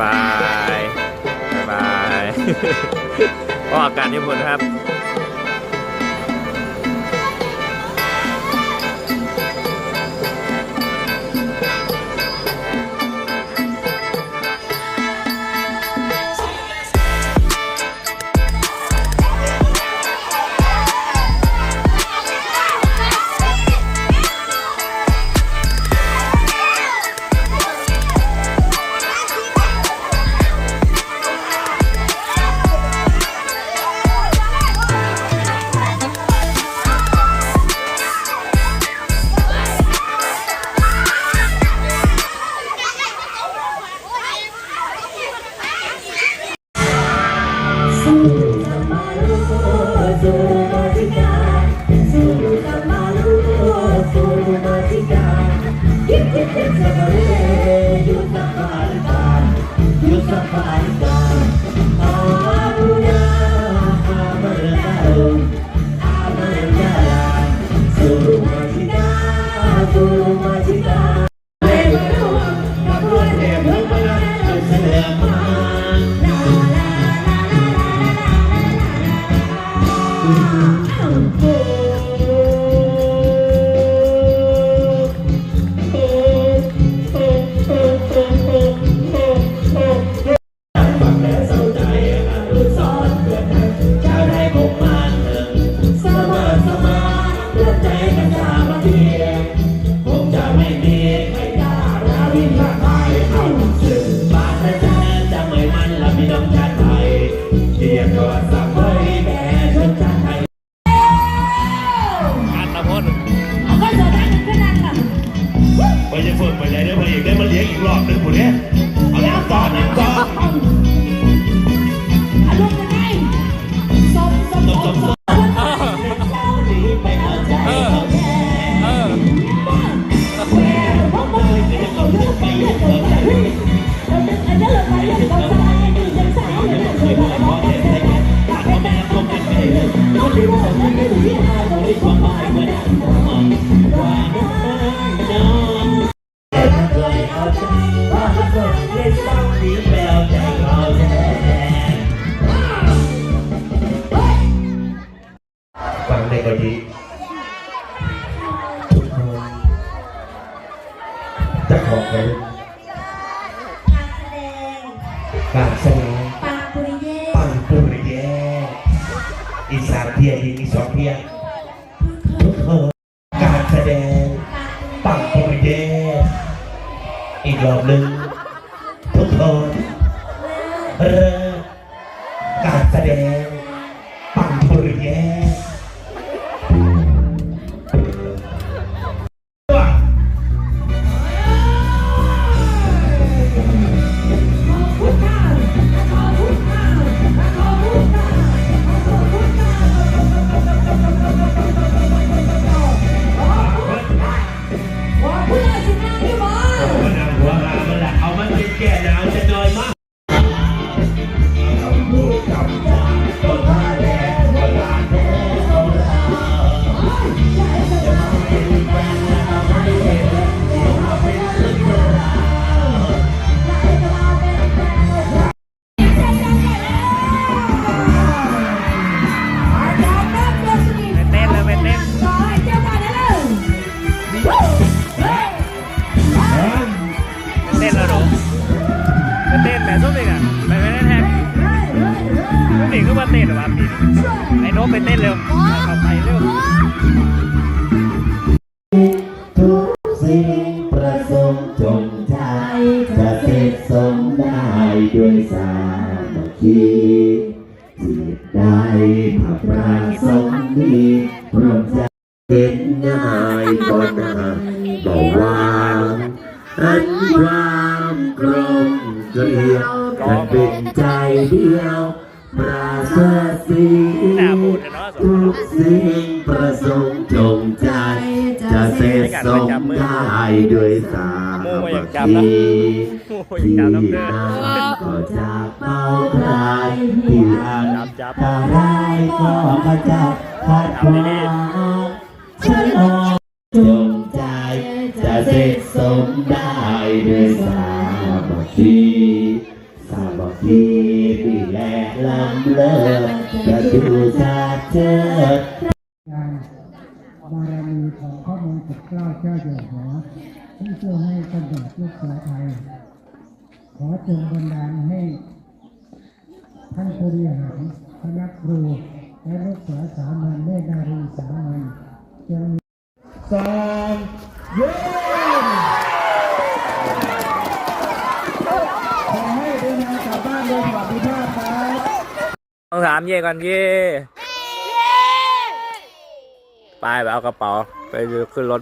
บาย บ๊ายบายออกอากาศที่พุนครับ ไปจะฝึกไปเลยได้มาอีกได้มาเลี้ยงอีกรอบนึงหมดเนี้ยเอาน้ำต่อน้ำต่อตบตบตบเออเออฟังในกะทิจะขอบกันการแสดงปังปุริเย่อีสานเพียดีมีสองเพียทุกคนการแสดงปังปุริเย่อีกรอบหนึ่ง ทุกคนเริ่มการแสดง เต้นแล้วหนูไปเต้นแหม่ส้มเองอะไปไปเต้นแฮกส้มเองก็มาเต้นหรอวะปีนี้ไอ้โน้ตไปเต้นเร็วเอาไปเร็วทุกสิ่งประสงค์จงใจจะเสร็จสมได้ด้วยสามัคคีจิตได้ผับราสมดีรวมใจ เห็นง่ายก็นาเบาหวาอันความกลมเกลียวกันเป็นใจเดียวปราศสีทุกสิ่งประสงค์จงใจ จะเสร็จสมได้ด้วยสามัคคีที่จำนั่น้ำก็จะเป้าใครที่อันจับจับถ้าได้ก็จัดขัดขวา จงใจจะเสร็จสมได้ด้วยสามัคคีททีนี่แหละลำเลิศประตูชาติเชิดการบารมีของพระมงกุฎเกล้าเจ้าอยู่หัวที่ช่วยให้กำเนิดลูกเสือไทย ขอจงบันดาลให้ ท่านผู้บริหารคณะครูและลูกเสือสามัญแม่นารีสามัญจง สองเย้ขอให้เดินทางกลับบ้านโดยสวัสดิภาพครับต้องถามเย่ก่อนเย่ไปไปเอากระเป๋าไปขึ้นรถ